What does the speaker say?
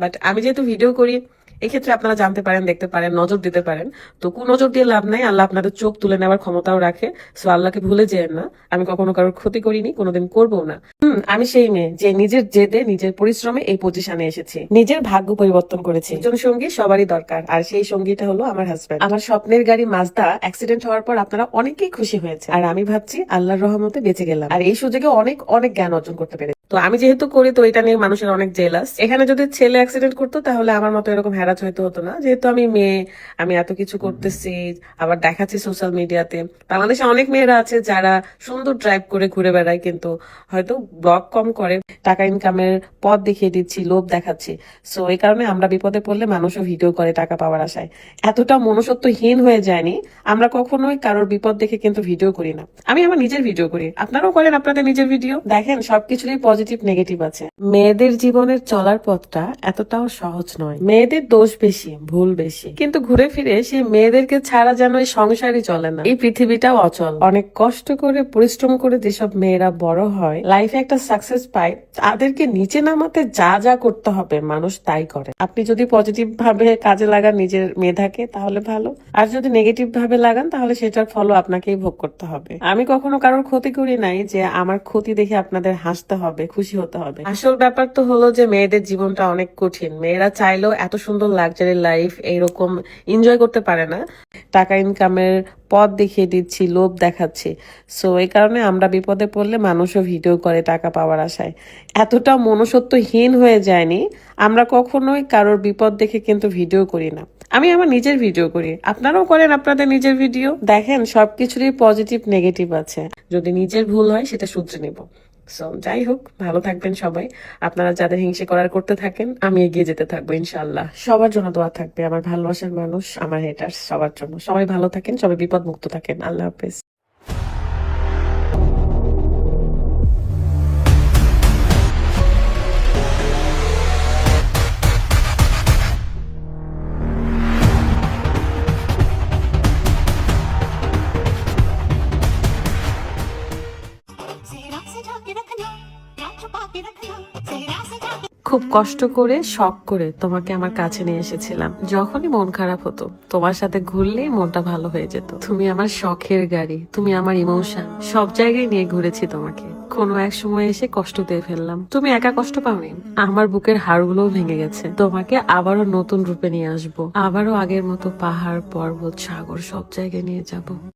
But আমি যেহেতু video করি, এক্ষেত্রে আপনারা জানতে পারেন, দেখতে পারেন, নজর দিতে পারেন। তো কোন নজর দিয়ে লাভ নাই, আল্লাহ আপনাদের চোখ তুলে নেওয়ার ক্ষমতাও রাখে। সো আল্লাহকে ভুলে যেন না। আমি কখনো কারোর ক্ষতি করিনি, কোনোদিন করব না। হুম, আমি সেই মেয়ে যে নিজের জেদে, নিজের পরিশ্রমে এই পজিশনে এসেছি। নিজের ভাগ্য পরিবর্তন করেছি। একজন সঙ্গী সবারই দরকার। আর সেই সঙ্গীটা হলো আমার হাজব্যান্ড আমার স্বপ্নের গাড়ি মাজদা অ্যাক্সিডেন্ট হওয়ার পর আপনারা অনেকেই খুশি হয়েছে আর আমি ভাবছি, আল্লাহর রহমতে বেঁচে গেলাম। আর এই সুযোগে অনেক অনেক জ্ঞান অর্জন করতে পেরে তো আমি যেহেতু করি তো এটা নিয়ে মানুষের অনেক জেলাস এখানে যদি ছেলে অ্যাক্সিডেন্ট করতো তাহলে আমার মতো এরকম হ্যারাজ হইতে হতো না। যেহেতু আমি মেয়ে আমি এত কিছু করতেছি আবার দেখাচ্ছি সোশ্যাল মিডিয়াতে বাংলাদেশে অনেক মেয়েরা আছে যারা সুন্দর ড্রাইভ করে ঘুরে বেড়ায় কিন্তু হয়তো ব্লগ কম করে টাকা ইনকামের পথ দেখিয়ে দিচ্ছি লোভ দেখাচ্ছি। সো এই কারণে আমরা বিপদে পড়লে মানুষও ভিডিও করে টাকা পাওয়ার আশায়। এতটা মনুষ্যত্বহীন হয়ে যায়নি আমরা কখনোই কারোর বিপদ দেখে কিন্তু ভিডিও করি না। আমি আমার নিজের ভিডিও করি। আপনারাও করেন আপনাদের নিজের ভিডিও দেখেন সবকিছুরই পজিটিভ নেগেটিভ আছে। মেয়েদের জীবনের চলার পথটা এতটাও সহজ নয়। মেয়েদের দোষ বেশি, ভুল বেশি। কিন্তু ঘুরে ফিরে সে মেয়েদেরকে ছাড়া যেন এই সংসারই চলে না। এই পৃথিবীটাও অচল। অনেক কষ্ট করে, পরিশ্রম করে যেসব মেয়েরা বড় হয় লাইফে একটা সাকসেস পায়, তাদেরকে নিচে নামাতে যা যা করতে হবে, মানুষ তাই করে। আপনি যদি পজিটিভ ভাবে কাজে লাগান নিজের মেধাকে, তাহলে ভালো। আর যদি নেগেটিভ ভাবে লাগান, তাহলে সেটার ফলও আপনাকেই ভোগ করতে হবে। আমি কখনো কারোর ক্ষতি করি নাই যে আমার ক্ষতি দেখে আপনাদের হাসতে হবে খুশি হতে হবে। আসল ব্যাপার তো হলো যে মেয়েদের জীবনটা অনেক কঠিন। মেয়েরা চাইলেও এত সুন্দর লাক্সারি লাইফ এইরকম এনজয় করতে পারে না। টাকা ইনকামের পথ দেখিয়ে দিচ্ছি, লোভ দেখাচ্ছি। সো এই কারণে আমরা বিপদে পড়লে মানুষও ভিডিও করে টাকা পাওয়ার আশায়। এতটা মনুষ্যত্বহীন হয়ে যায়নি, আমরা কখনোই কারোর বিপদ দেখে কিন্তু ভিডিও করি না। আমি আমার নিজের ভিডিও করি। আপনারাও করেন আপনাদের নিজের ভিডিও। দেখেন, সবকিছুরই পজিটিভ নেগেটিভ আছে। যদি নিজের ভুল হয়, সেটা শুধরে নেব। সো যাই হোক, ভালো থাকবেন সবাই। আপনারা যাদের হিংসে করার করতে থাকেন, আমি এগিয়ে যেতে থাকব ইনশাল্লাহ সবার জন্য দোয়া থাকবে, আমার ভালোবাসার মানুষ, আমার হেটার সবার জন্য। সবাই ভালো থাকেন, সবাই বিপদ মুক্ত থাকেন। আল্লাহ হাফেজ। খুব কষ্ট করে, শখ করে তোমাকে আমার কাছে নিয়ে এসেছিলাম। যখনই মন খারাপ হতো, তোমার সাথে ঘুরলেই মনটা ভালো হয়ে যেত। তুমি আমার শখের গাড়ি, তুমি আমার ইমোশন সব জায়গায় নিয়ে ঘুরেছি তোমাকে। কোনো এক সময় এসে কষ্ট দিয়ে ফেললাম। তুমি একা কষ্ট পাওনি, আমার বুকের হাড়গুলোও ভেঙে গেছে। তোমাকে আবারও নতুন রূপে নিয়ে আসব, আবারও আগের মতো পাহাড়, পর্বত, সাগর, সব জায়গায় নিয়ে যাব।